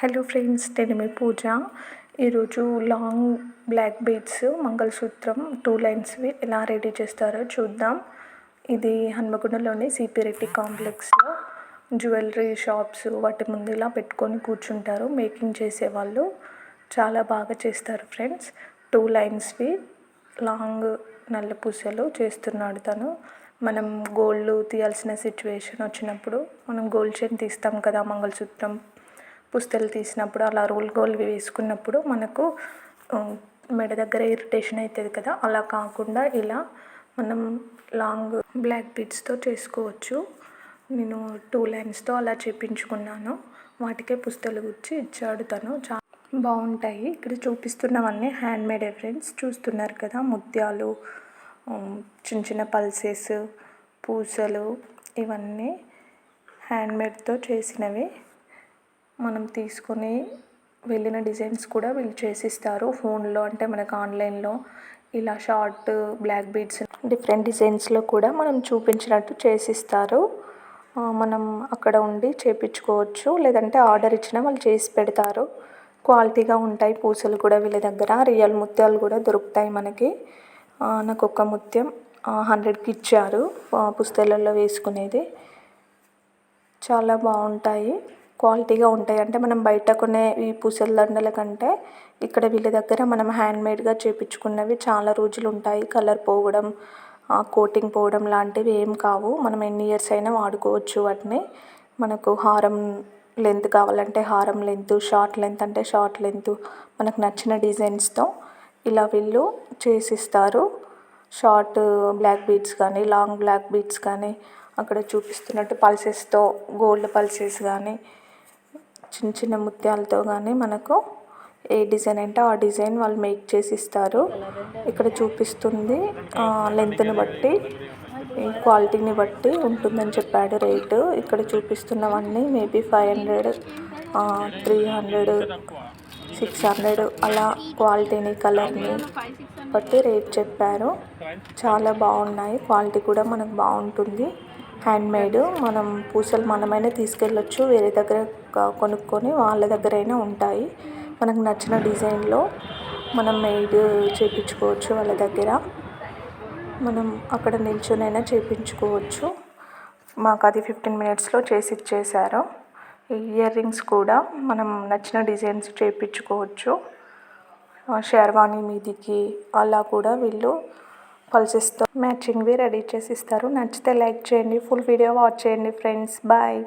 Hello friends నేను మీ పూజ. ఈరోజు long black beads mangalsutra two లైన్స్వి ఎలా రెడీ చేస్తారో చూద్దాం. ఇది హన్మకొండలోని సిపి రెడ్డి కాంప్లెక్స్లో జ్యువెలరీ షాప్స్ వాటి ముందు ఇలా పెట్టుకొని కూర్చుంటారు మేకింగ్ చేసేవాళ్ళు. చాలా బాగా చేస్తారు ఫ్రెండ్స్ టూ లైన్స్వి లాంగ్ నల్ల పూసలు చేస్తున్నాడు తను. మనం గోల్డ్ తీయాల్సిన సిచ్యువేషన్ వచ్చినప్పుడు మనం గోల్డ్ చైన్ తీస్తాం కదా మంగళసూత్రం. పుస్తలు తీసినప్పుడు అలా రోల్ గోల్ వేసుకున్నప్పుడు మనకు మెడ దగ్గర ఇరిటేషన్ అవుతుంది కదా? అలా కాకుండా ఇలా మనం లాంగ్ బ్లాక్ బీడ్స్తో చేసుకోవచ్చు. నేను టూ లైన్స్తో అలా చేపించుకున్నాను. వాటికే పుస్తలు గుచ్చి ఇచ్చాడు తను. చా బాగుంటాయి. ఇక్కడ చూపిస్తున్నవన్నీ హ్యాండ్ మేడ్ ఫ్రెండ్స్ చూస్తున్నారు కదా? ముత్యాలు చిన్న చిన్న పల్సెస్ పూసలు ఇవన్నీ హ్యాండ్మేడ్తో చేసినవి. మనం తీసుకొని వెళ్ళిన డిజైన్స్ కూడా వీళ్ళు చేసిస్తారు. ఫోన్లో అంటే మనకు ఆన్లైన్లో ఇలా షార్ట్ బ్లాక్ బీడ్స్ డిఫరెంట్ డిజైన్స్లో కూడా మనం చూపించినట్టు చేసిస్తారు. మనం అక్కడ ఉండి చేపించుకోవచ్చు. లేదంటే ఆర్డర్ ఇచ్చినా వాళ్ళు చేసి పెడతారు. క్వాలిటీగా ఉంటాయి. పూసలు కూడా వీళ్ళ దగ్గర. రియల్ ముత్యాలు కూడా దొరుకుతాయి మనకి. నాకు ఒక ముత్యం హండ్రెడ్కి ఇచ్చారు. పుస్తకాలలో వేసుకునేది. చాలా బాగుంటాయి. క్వాలిటీగా ఉంటాయి. అంటే మనం బయట కొనే ఈ పూసల దండల కంటే ఇక్కడ వీళ్ళ దగ్గర మనం హ్యాండ్మేడ్గా చేపించుకున్నవి చాలా రోజులు ఉంటాయి. కలర్ పోవడం కోటింగ్ పోవడం లాంటివి ఏం కావు. మనం ఎన్ని ఇయర్స్ అయినా వాడుకోవచ్చు వాటిని. మనకు హారం లెంత్ కావాలంటే హారం లెంత్ షార్ట్ లెంత్ అంటే షార్ట్ లెంత్ మనకు నచ్చిన డిజైన్స్తో ఇలా వీళ్ళు చేసిస్తారు. షార్ట్ బ్లాక్ బీడ్స్ కానీ లాంగ్ బ్లాక్ బీడ్స్ కానీ అక్కడ చూపిస్తున్నట్టు పల్సెస్తో గోల్డ్ పల్సెస్ కానీ చిన్న చిన్న ముత్యాలతో కానీ మనకు ఏ డిజైన్ అంటే ఆ డిజైన్ వాళ్ళు మేక్ చేసి ఇస్తారు. ఇక్కడ చూపిస్తుంది లెంత్ని బట్టి క్వాలిటీని బట్టి ఉంటుందని చెప్పాడు రేటు ఇక్కడ చూపిస్తున్నవన్నీ maybe five hundred three hundred six hundred అలా క్వాలిటీని కలర్ని బట్టి రేట్ చెప్పారు. చాలా బాగున్నాయి క్వాలిటీ కూడా మనకు బాగుంటుంది. హ్యాండ్మేడ్ మనం పూసలు మనమైనా తీసుకెళ్ళొచ్చు. వేరే దగ్గర కొనుక్కొని వాళ్ళ దగ్గర అయినా ఉంటాయి. మనకు నచ్చిన డిజైన్లో మనం మెయిడ్ చేయించుకోవచ్చు వాళ్ళ దగ్గర. మనం అక్కడ నిల్చొనైనా చేయించుకోవచ్చు మాకు అది ఫిఫ్టీన్ మినిట్స్లో చేసి ఇచ్చేసారు. ఇయర్ రింగ్స్ కూడా మనం నచ్చిన డిజైన్స్ చేయించుకోవచ్చు షేర్వాణి మీదికి అలా కూడా వీళ్ళు పల్సెస్తో మ్యాచింగ్వి రెడీ చేసి ఇస్తారు. నచ్చితే లైక్ చేయండి. ఫుల్ వీడియో వాచ్ చేయండి ఫ్రెండ్స్ బాయ్